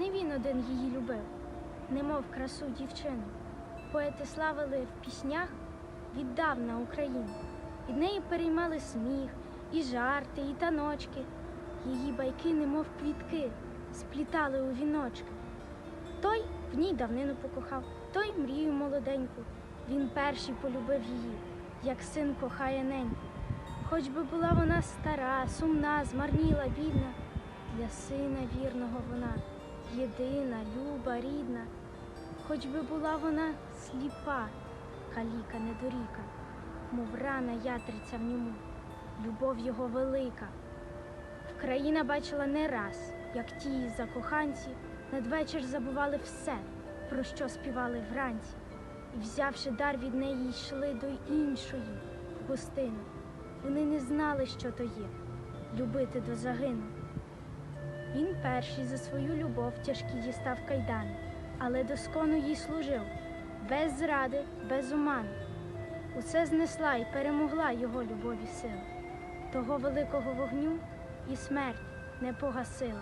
не він один її любив, немов красу дівчину. Поети славили в піснях віддавна Україну. Від неї переймали сміх, і жарти, і таночки. Її байки, немов квітки, сплітали у віночки. Той в ній давнину покохав, той мрію молоденьку. Він перший полюбив її, як син кохає неньку. Хоч би була вона стара, сумна, змарніла, бідна, для сина вірного вона, єдина, люба, рідна. Хоч би була вона сліпа, каліка недоріка, мов рана ятриця в ньому, любов його велика. Вкраїна бачила не раз, як ті закоханці надвечір забували все, про що співали вранці, і, взявши дар від неї, йшли до іншої гостини. Вони не знали, що то є любити до загину. Перший за свою любов тяжкі дістав кайдани, але доскону їй служив, без зради, без уману. Усе знесла і перемогла його любові сила. Того великого вогню і смерть не погасила.